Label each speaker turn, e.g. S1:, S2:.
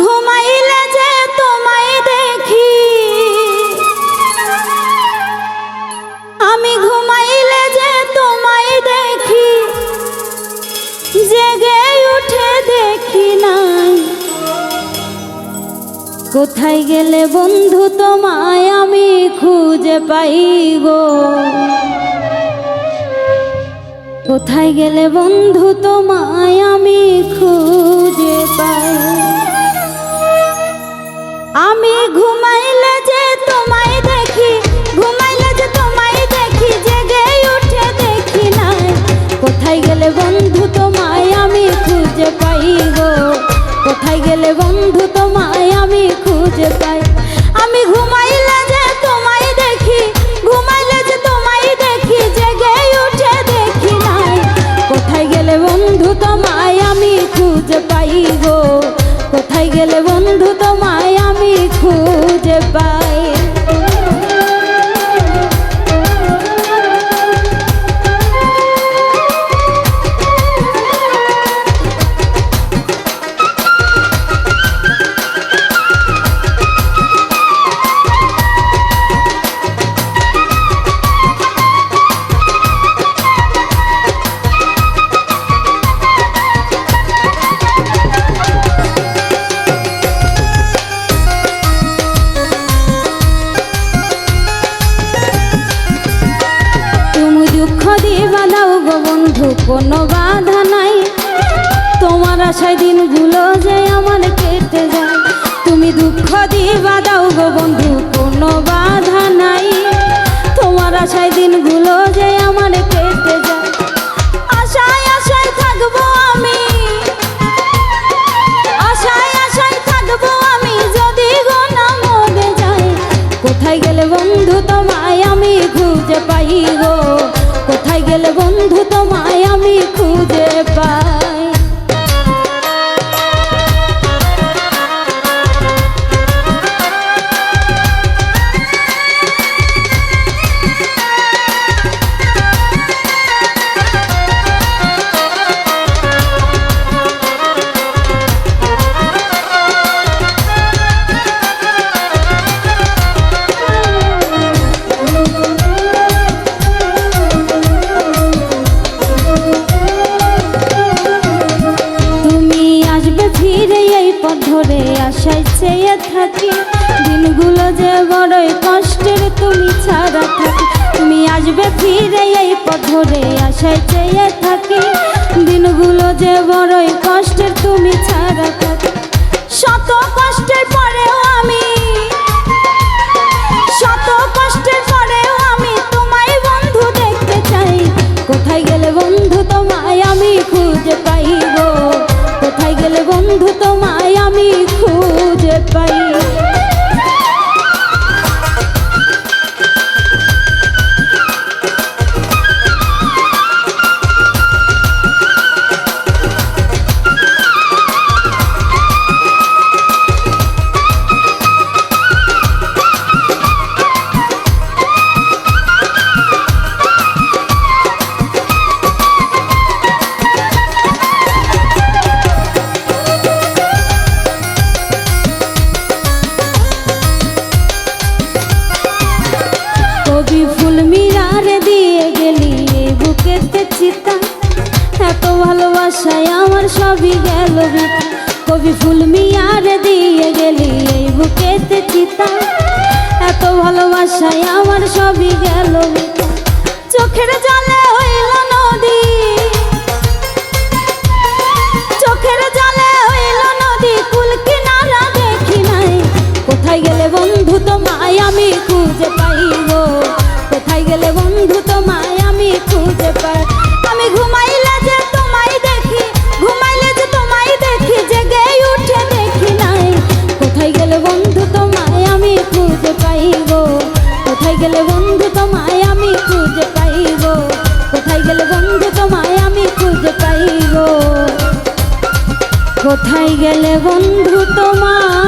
S1: ঘুমাইলে যে তোমায় দেখি। আমি ঘুমাইলে যে তোমায় দেখি। জেগে উঠে দেখি নাই কোথায় গেলে বন্ধু তোমায় আমি খুঁজে পাই গো কোথায় গেলে বন্ধু তোমায় আমি খুঁজে গেলে বন্ধু তোমায় আমি খুঁজে পাই। কোনো বাধা নাই। তোমার আশায় দিনগুলো যে আমার কেটে যায়। তুমি দুঃখ দিবা, দাও গো বন্ধু, কোনো বাধা নাই। তোমার আশায় দিনগুলো যে আমার কেটে যায়। যদি কোথায় গেলে বন্ধু তোমায় আমি খুঁজে পাই গো? কোথায় গেলে বন্ধু খুঁজে আশায় চেয়ে থাকি। দিনগুলো যে বড়ই কষ্টের, তুমি ছাড়া থাকি। তুমি আসবে ফিরে এই পথ ধরে আশায় চেয়ে থাকি। দিনগুলো যে বড়ই কষ্টের, তুমি ছাড়া থাকি। শত কষ্টের পরেও আমি, শত কষ্টের পরেও আমি তোমায় বন্ধু দেখতে চাই। কোথায় গেলে বন্ধু তোমায় আমি খুঁজে পাই গো কোথায় গেলে বন্ধু তোমায় কবি ফুল মিরারে দিয়ে গেলি বুকেতে চিতা। এত ভালোবাসায় আমার সবই গেল কবি ফুল মিয়ারে দিয়ে গেলি এই বুকেতে চিতা। এত ভালোবাসায় আমার সবই গেল চোখের জলে হইল নদী। চোখের জলে হইল নদী, কুল কিনারা দেখি নাই। কোথায় গেলে বন্ধু তোমায় আমি খুঁজে পাই খুঁজে পাই আমি ঘুমাইলে যে তোমায় দেখি, ঘুমাইলে যে তোমায় দেখি জেগে উঠে দেখি নাই। কোথায় গেলে বন্ধু তোমায় আমি খুঁজে পাই গো কোথায় গেলে বন্ধু তোমায় আমি খুঁজে পাই গো কোথায় গেলে বন্ধু তোমায় আমি খুঁজে পাই গো কোথায় গেলে বন্ধু তোমার